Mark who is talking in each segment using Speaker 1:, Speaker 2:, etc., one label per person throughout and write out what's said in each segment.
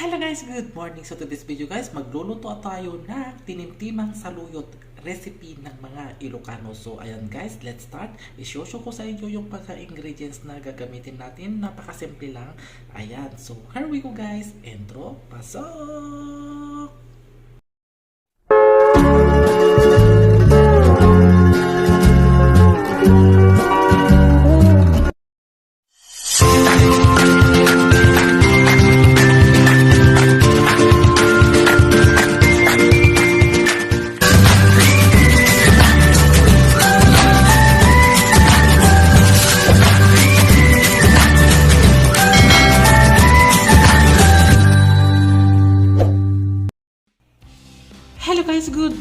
Speaker 1: Hello guys, good morning. So to this video guys, magluluto tayo ng tinimtimang saluyot recipe ng mga Ilocano. So ayan guys, let's start. Isosyo ko sa inyo yung pagka-ingredients na gagamitin natin. Napakasimple lang. Ayan, so here we go guys. Intro, pasok!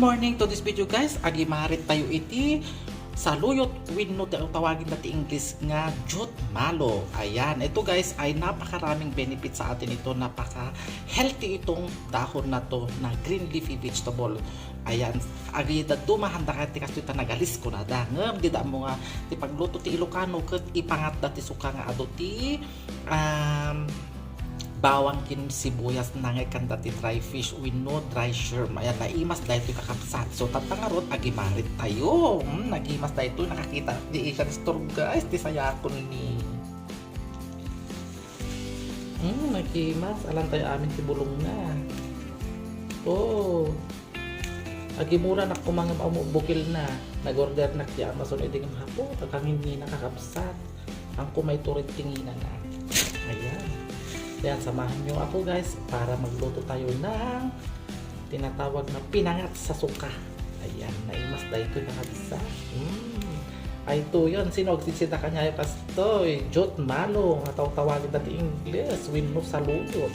Speaker 1: Morning to this video guys. Agi marit tayo iti saluyot winno tayo tawagin dati English nga jut malo. Ayan, ito guys ay napakaraming benefit sa atin ito. Napaka healthy itong dahon na to na green leafy vegetable. Ayan, agi da dumahanda ka ti kasto nagalis ko na da. Ngem di da mo nga ti pagluto ti Ilocano ket ipangat dati suka nga ado ti um, bawang kin sibuyas na nga kanda ti dry fish with no dry shrimp. Ayan, naimas dahil ito kakapsat. So, tatangarot, agimarit tayo. Hmm, nagimas dahil ito, nakakita di Asian store guys, di sayakon ni. Hmm, nagimas. Alam tayo amin si bulong na. Oh. Agimura na kumangam amo bukil na. Nag-order na ti Amazon eding hapo. Takangin ni nakakapsat. Ang kumay turin tinginan na. Kaya samahan nyo ako guys para magluto tayo ng tinatawag na pinangat sa suka. Ayan, naimas dahil ito yung nakabisa. Mm. Ay ito yun, sino agsisita kanya yung kastoy, Jot Malo, nga tawagin dati English, Winno Saluyo,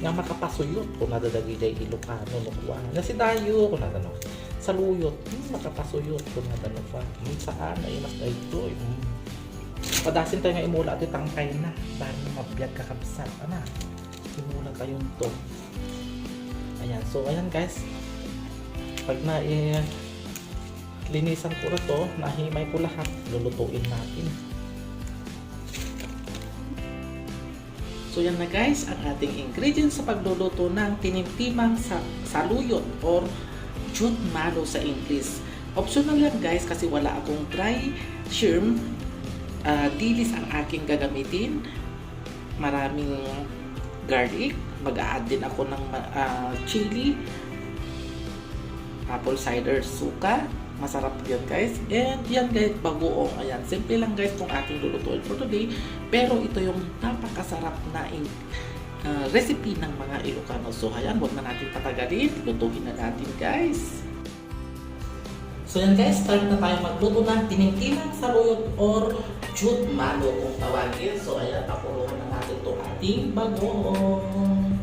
Speaker 1: nga makapasuyot kung nadadagi day Ilocano no kuha. Nga si Dayo kung nadano, saluyot, hmm, makapasuyot kung nadano pa. Hmm, saan, naimas dahil ito. Hmm. Padasin tayo nga imula ito tangkay na. Na mabiyag kakabsat. Ana, imula kayong to. Ayan, so ayan guys. Pag na eh, linisan ko na to, nahimay ko lahat, lulutuin natin. So yan na guys, ang ating ingredients sa pagluluto ng tinimtimang sa saluyot or jute malo sa English. Optional yan guys kasi wala akong dry shrimp uh, dilis ang aking gagamitin. Maraming garlic. Mag-a-add din ako ng uh, chili, apple cider suka. Masarap yan guys. And yan guys, bagoong. Ayan, simple lang guys itong ating lulutuin for today. Pero ito yung napakasarap na in, uh, recipe ng mga Ilocano. So ayan, huwag na natin patagalin. Lutuin na natin guys. So yan guys, start na tayo magluto ng tinimtimang saluyot or jute malo kung tawagin. So ayan, pakuluhan na natin itong ating bagong.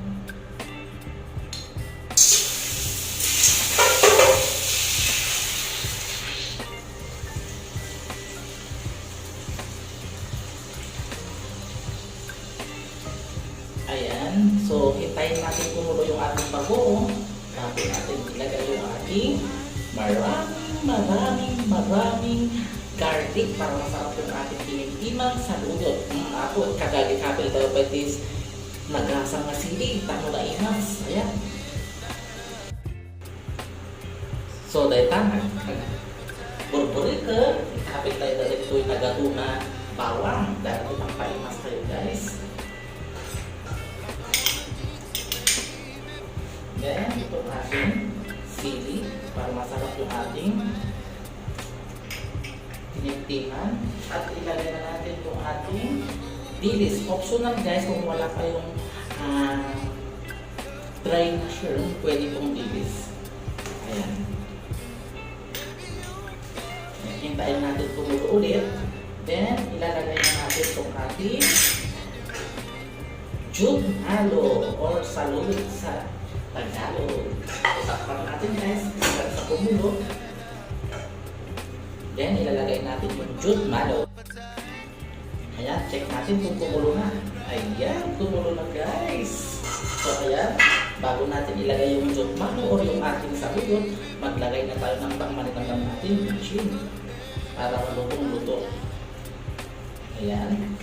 Speaker 1: Ayan, so hintayin natin kumulo yung ating bagoong. Tapos natin ilagay yung ating maraming, maraming, maraming garlic para masarap yung ating tinimtimang saludot. Mm, ako, kagagi-kapil tayo pa this nagasang nga sili, tamo na imas. Ayan. So, dahil tama, burburi ka, kapit tayo dahil ito yung nagato na bawang. Dahil ito pang tayo guys. Then, itong ating sili para masarap yung ating tinitiman. At ilagay na natin itong ating dilis. Optional guys kung wala kayong uh, dry na shrimp, pwede itong dilis. Ayan. Hintayin natin tumulo ulit. Then, ilalagay na natin itong ating jute halo or saluyot sa Tagalog. Takpan natin guys, kumulo. Then, ilalagay natin yung jute malo. Ayan, check natin kung kumulo na. Ayan, kumulo na guys. So, ayan, bago natin ilagay yung jute malo or yung ating saluyot, maglagay na tayo ng pangmanitan ng ating machine para malutong-luto. Ayan.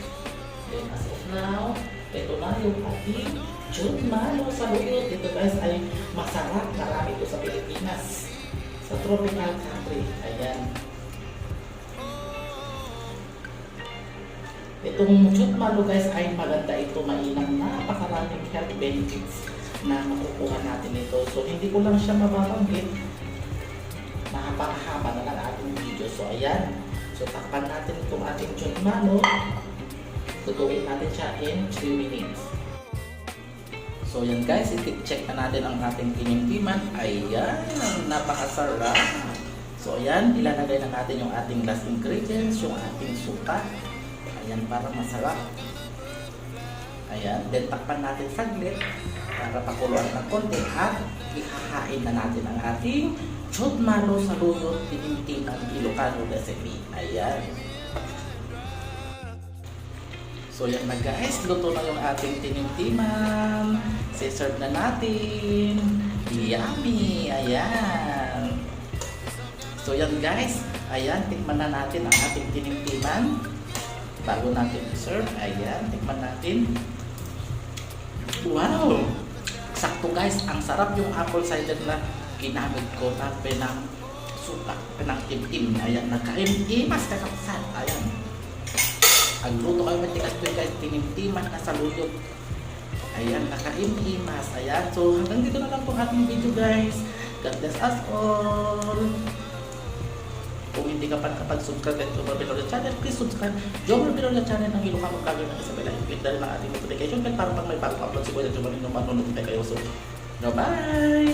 Speaker 1: Then, as of now, ito na yung ating chutmano sa luyot. Ito guys ay masarap. Marami ito sa Pilipinas. Sa tropical country. Ayan. Itong chutmano guys ay maganda ito. Mainang napakaraming health benefits na makukuha natin ito. So hindi ko lang siya mababanggit. Mahaba-haba na lang ating video. So ayan. So takpan natin itong ating chutmano. Tutuin natin siya in 3 minutes. So yan guys, i-check na natin ang ating tinimtiman. Ayan, napakasarap. So ayan, ilalagay na natin yung ating last ingredients, yung ating suka. Ayan, para masarap. Ayan, then takpan natin saglit para pakuluan ng konti at ihahain na natin ang ating chutmano sa luyot tinimtiman Ilocano recipe. Ayan. So yan na guys, luto na yung ating tinimtiman. Si-serve na natin. Yummy! Ayan. So yan guys, ayan, tikman na natin ang ating tinimtiman. Bago natin i-serve, ayan, tikman natin. Wow! Sakto guys, ang sarap yung apple cider na ginamit ko na pinang suka, pinang timtim. Ayan, nagka-imas kakapsat. Ayan. Ang luto kayo matikas ko guys, tinimtiman na sa luyot. Ayan, naka-imas. Ayan, so hanggang dito na lang po ating video guys. God bless us all. Kung hindi ka pa nakapag-subscribe at Jomar Bilola channel, please subscribe. Jomar Bilola channel ng Ilocano Vlogger ng Isabela. I-click na rin ang ating notification bell para pag may bagong upload si Kuya Jomar, yung manonotify kayo. So, bye-bye!